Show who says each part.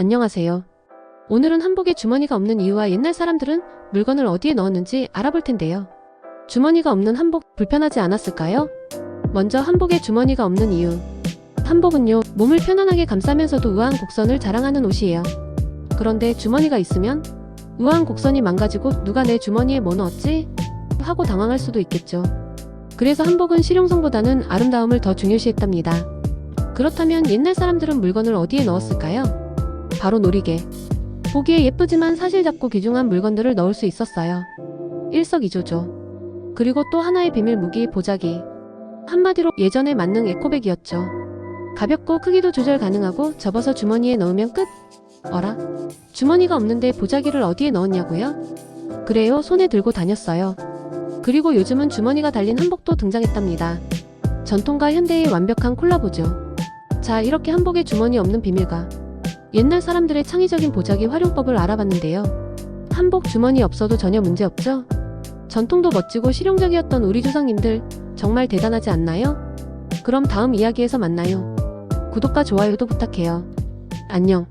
Speaker 1: 안녕하세요. 오늘은 한복에 주머니가 없는 이유와 옛날 사람들은 물건을 어디에 넣었는지 알아볼 텐데요. 주머니가 없는 한복 불편하지 않았을까요? 먼저 한복에 주머니가 없는 이유. 한복은요, 몸을 편안하게 감싸면서도 우아한 곡선을 자랑하는 옷이에요. 그런데 주머니가 있으면 우아한 곡선이 망가지고 누가 내 주머니에 뭐 넣었지? 하고 당황할 수도 있겠죠. 그래서 한복은 실용성보다는 아름다움을 더 중요시했답니다. 그렇다면 옛날 사람들은 물건을 어디에 넣었을까요? 바로 놀이개. 보기에 예쁘지만 사실 작고 귀중한 물건들을 넣을 수 있었어요. 일석이조죠. 그리고 또 하나의 비밀 무기 보자기. 한마디로 예전의 만능 에코백이었죠. 가볍고 크기도 조절 가능하고 접어서 주머니에 넣으면 끝. 어라? 주머니가 없는데 보자기를 어디에 넣었냐고요? 그래요, 손에 들고 다녔어요. 그리고 요즘은 주머니가 달린 한복도 등장했답니다. 전통과 현대의 완벽한 콜라보죠. 자, 이렇게 한복에 주머니 없는 비밀과 옛날 사람들의 창의적인 보자기 활용법을 알아봤는데요. 한복 주머니 없어도 전혀 문제 없죠? 전통도 멋지고 실용적이었던 우리 조상님들 정말 대단하지 않나요? 그럼 다음 이야기에서 만나요. 구독과 좋아요도 부탁해요. 안녕.